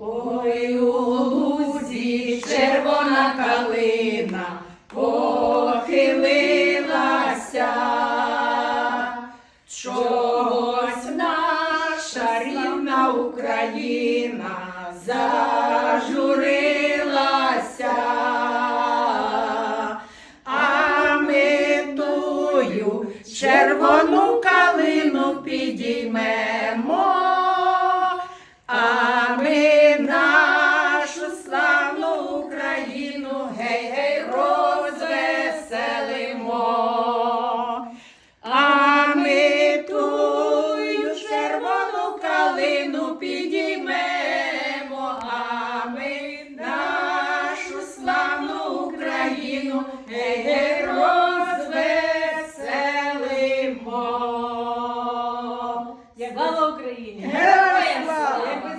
Ой, у лузі червона калина похилилася, чогось наша рідна Україна зажурилася, а ми тую червону Україну гей, гей, розвеселимо, а ми тую червону калину підіймемо, а ми нашу славну Україну гей, гей, розвеселимо. Слава Україні! Героям слава!